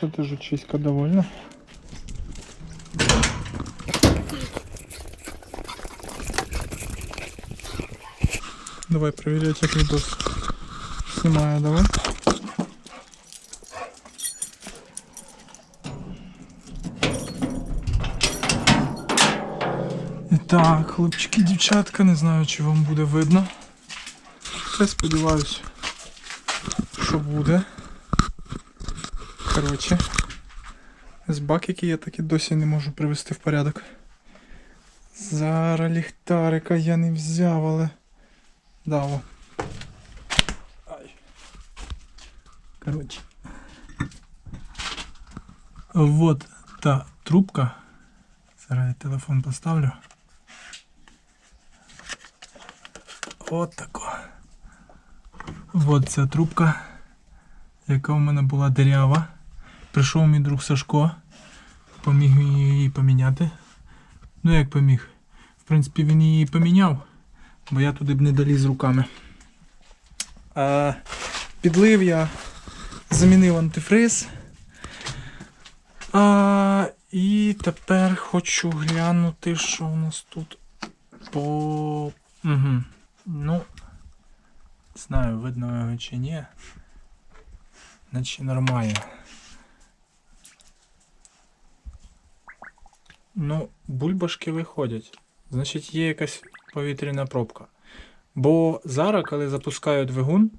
Ти жучиська довольна? Давай проверять, як відос знімає, давай. Так, хлопчики, дівчатка, не знаю, чи вам буде видно. Я сподіваюся, що буде. Коротше, з бак, який я так і досі не можу привести в порядок. Зараз ліхтарика я не взяв, але. Да, о. Ай. Коротше. Вот та трубка. Зараз я телефон поставлю. От тако. Вот ця трубка, яка у мене була дирява. Прийшов мій друг Сашко, поміг мені її поміняти. Ну як поміг? В принципі, він її поміняв, бо я туди б не доліз руками. А, підлив я, замінив антифриз. А, і тепер хочу глянути, що у нас тут по. Угу. Ну, знаю, видно його чи ні. Наче нормально. Ну, бульбашки виходять. Значить, є якась повітряна пробка. Бо зараз, коли запускаю двигун,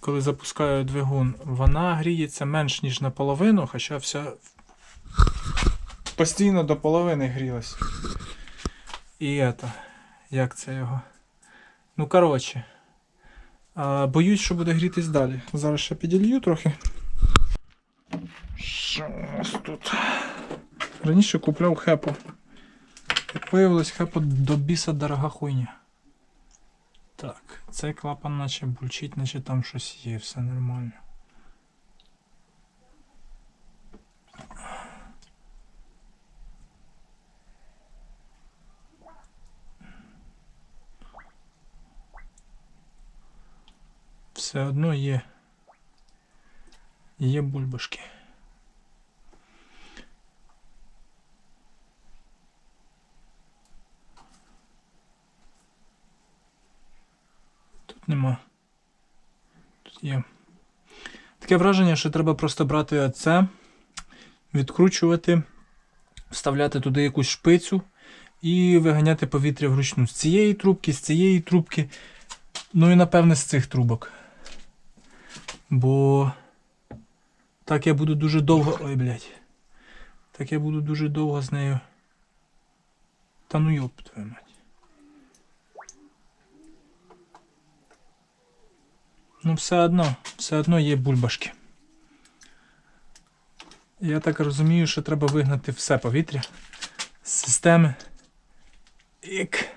коли запускаю двигун, вона гріється менш ніж наполовину, хоча вся постійно до половини грілась. І это, як це його? Ну, коротше. Боюсь, що буде грітись далі. Зараз ще піділью трохи. Що у нас тут? Раніше купляв хепу. Як виявилось, хепа до біса дорога хуйня. Так, цей клапан наче бульчить, наче там щось є, все нормально. Все одно є. Є бульбашки. Тут нема. Тут є. Таке враження, що треба просто брати оце, відкручувати, вставляти туди якусь шпицю і виганяти повітря вручну. З цієї трубки, з цієї трубки. Ну і напевне з цих трубок. Бо так я буду дуже довго. Ой, блядь. Так я буду дуже довго з нею. Та ну йоп твою мать. Ну, все одно, все одно є бульбашки. Я так розумію, що треба вигнати все повітря з системи. Ік.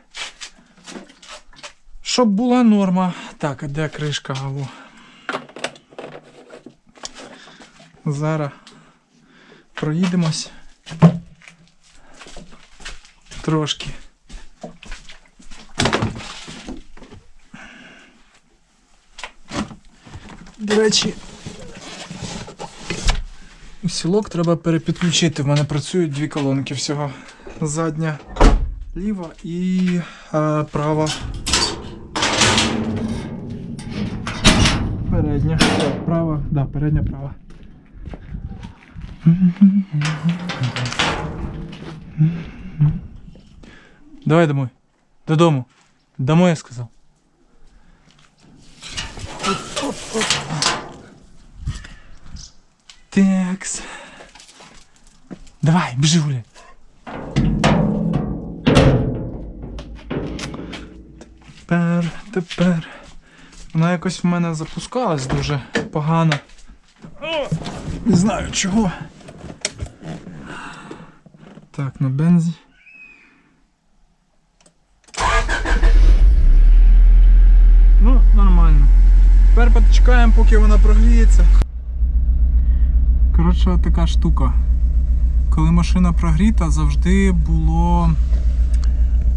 Щоб була норма. Так, а де кришка Алло? Зараз проїдемось. Трошки. До речі, сілок треба перепідключити. В мене працюють дві колонки всього. Задня ліва і е, права. Передня. Права. Да, передня права. Давай домой. Додому. Домой я сказав. Текс. Давай, біжи гуляй. Тепер, тепер. Вона якось в мене запускалась дуже погано. Не знаю чого. Так, на бензі. Ну, нормально. Тепер почекаємо, поки вона прогріється. Коротше, така штука. Коли машина прогріта, завжди було.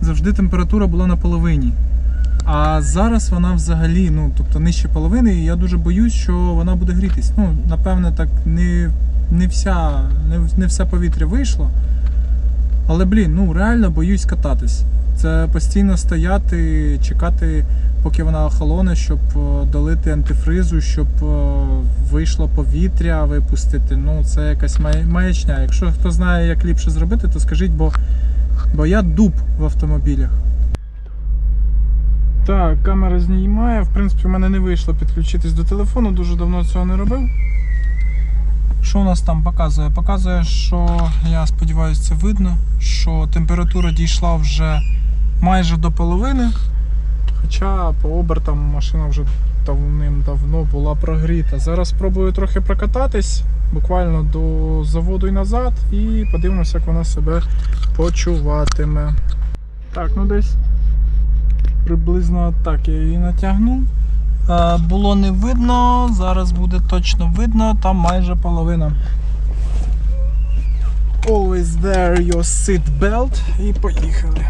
Завжди температура була на половині. А зараз вона взагалі, ну тобто нижче половини, і я дуже боюсь, що вона буде грітись. Ну, напевне, так не, не, вся, не, не все повітря вийшло. Але блін, ну реально боюсь кататись. Це постійно стояти, чекати, поки вона охолоне, щоб е, долити антифризу, щоб е, вийшло повітря випустити. Ну, це якась маячня. Якщо хто знає, як ліпше зробити, то скажіть, бо, бо я дуб в автомобілях. Так, камера знімає. В принципі, в мене не вийшло підключитись до телефону, дуже давно цього не робив. Що у нас там показує? Показує, що я сподіваюся, це видно, що температура дійшла вже майже до половини. Хоча по обертам машина вже давним-давно була прогріта. Зараз спробую трохи прокататись, буквально до заводу і назад, і подивимося, як вона себе почуватиме. Так, ну десь приблизно так я її натягну. Е, Було не видно, зараз буде точно видно, там майже половина. Always there your seat belt і поїхали.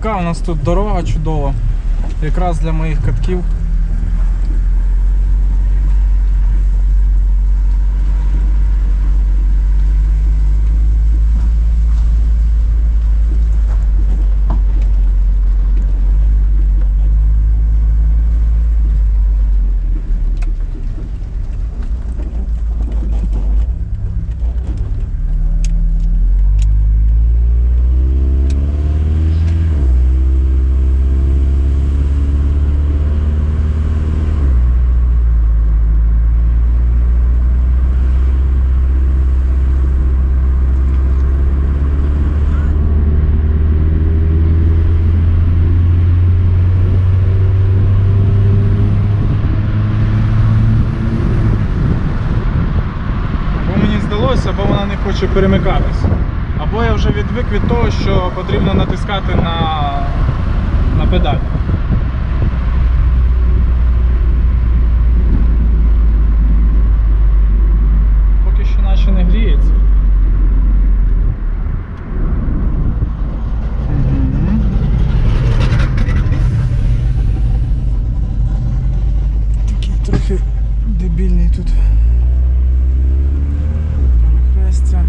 Така у нас тут дорога чудова. Якраз для моїх катків. Або мені здалося, або вона не хоче перемикатись. Або я вже відвик від того, що потрібно натискати на, на педаль. Поки що наче не гріється. Мгм. Такий трохи дебільний тут. Перехрестя.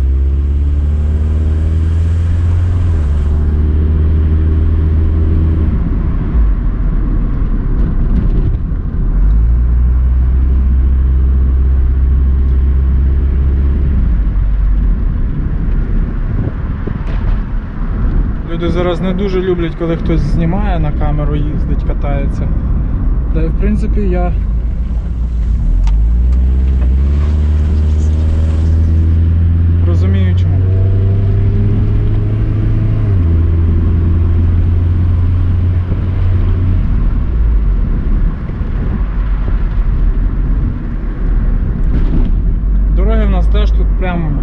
Люди зараз не дуже люблять, коли хтось знімає на камеру, їздить, катається. Та й в принципі я розумію чому. Дороги в нас теж тут прям,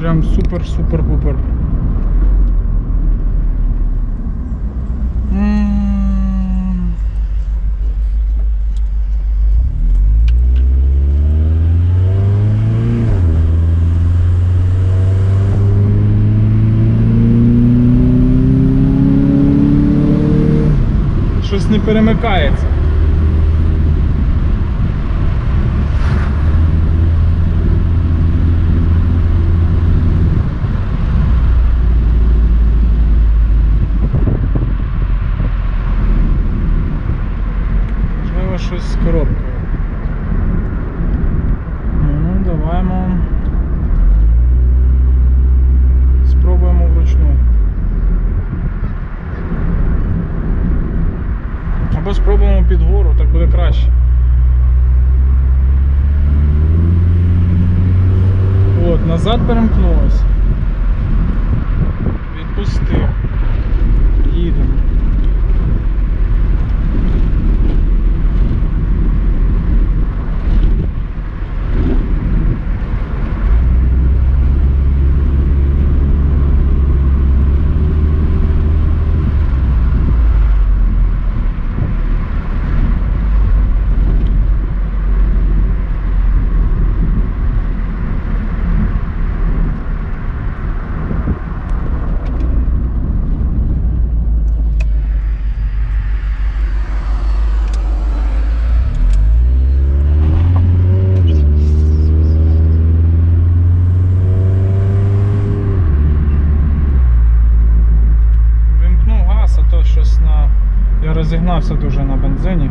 прям супер-супер-пупер. М. Щось не перемикається. Можливо, щось з коробкою. Ну, даваймо. Спробуємо вручну. Або спробуємо під гору, так буде краще. От, назад перемкнулось. запустив. Їдемо. Вимкнув газ, а то щось на. Я розігнався дуже на бензині.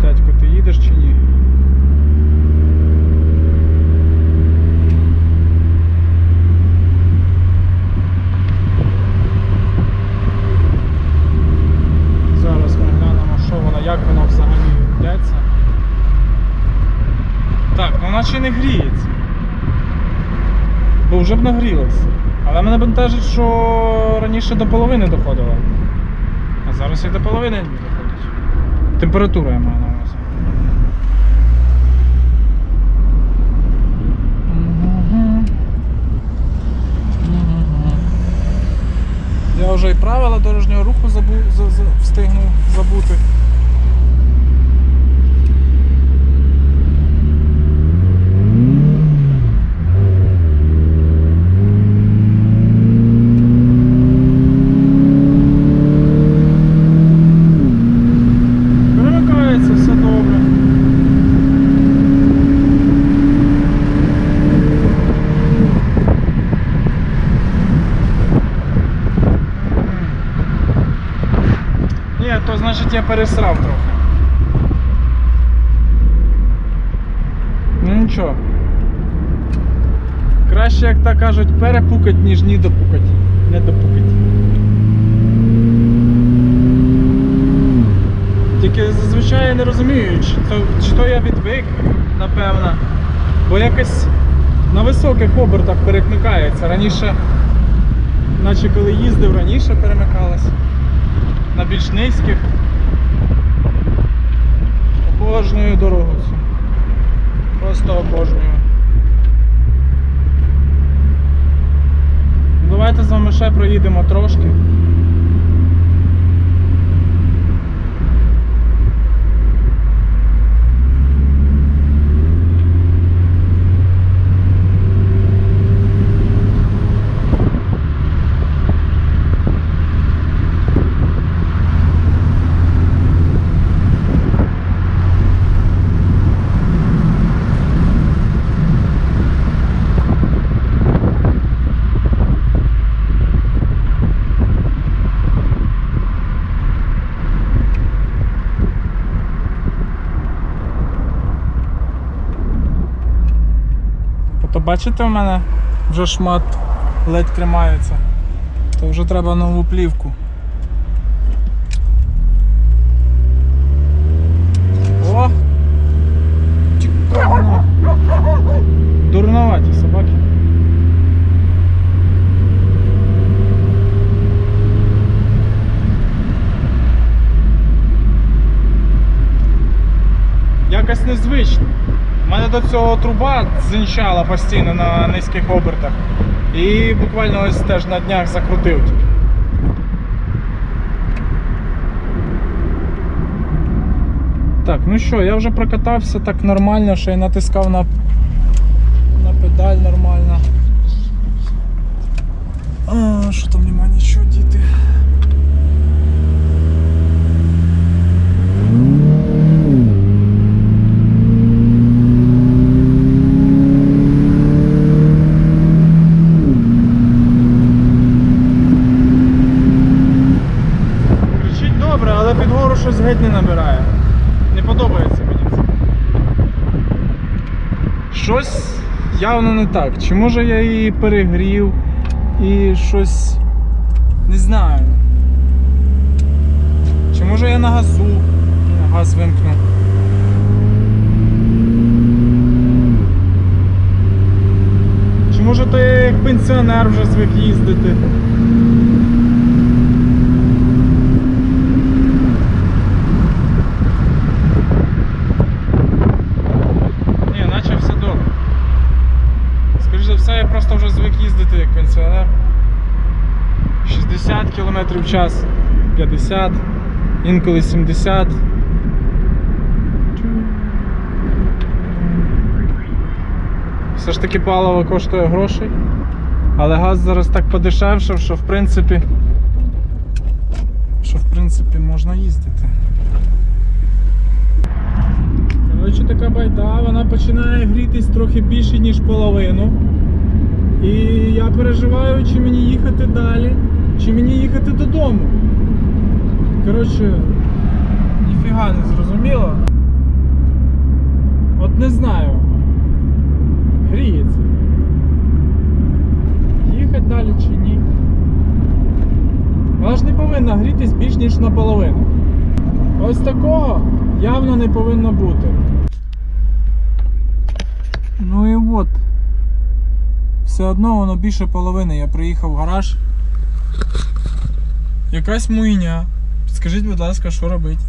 Дядько, ти їдеш чи ні? Зараз ми глянемо, що воно, як воно взагалі йдеться. Так, ну наче не гріється. Бо вже б нагрілося. Але мене бентежить, що раніше до половини доходило. Зараз і до половини доходить. Температура я маю на увазі. Я вже і правила дорожнього руху забу... за... за... встигнув забути. Перемикається, все добре. Ні, то я пересрав трохи. Ну нічого. Краще, як так кажуть, перепукать, ніж ні допукать. Не допукать. Тільки зазвичай я не розумію, чи то, чи то я відвик, напевно. Бо якось на високих обертах перекликається. Раніше, наче коли їздив, раніше перемикалось. На більш низьких. Обожнюю дорогу цю. Просто обожнюю. Давайте з вами ще проїдемо трошки. То бачите, в мене вже шмат ледь тримається. То вже треба нову плівку. О! Чекано. Дурноваті собаки. Якось незвично. У мене до цього труба дзинчала постійно на низьких обертах. І буквально ось теж на днях закрутив. Так, ну що, я вже прокатався так нормально, що я натискав на, на педаль нормально. А, що там нема нічого, діти. Кричить добре, але під гору щось геть не набирає. Не подобається мені це. Щось явно не так. Чи може я її перегрів і щось. Не знаю. Чи може я на газу? Газ вимкну. Чи може то я як пенсіонер вже звик їздити. Ні, наче все добре. Скоріше за все, я просто вже звик їздити як пенсіонер. 60 км в час, 50, інколи 70. Все ж таки паливо коштує грошей. Але газ зараз так подешевшав, що в принципі. Що в принципі можна їздити. Коротше, така байда, вона починає грітись трохи більше, ніж половину. І я переживаю, чи мені їхати далі, чи мені їхати додому. Коротше, ніфіга не зрозуміло. От не знаю. Гріється. Їхати далі чи ні. Вона ж не повинна грітись більш ніж наполовину. Ось такого явно не повинно бути. Ну і от. Все одно воно більше половини. Я приїхав в гараж. Якась муйня. Скажіть, будь ласка, що робити?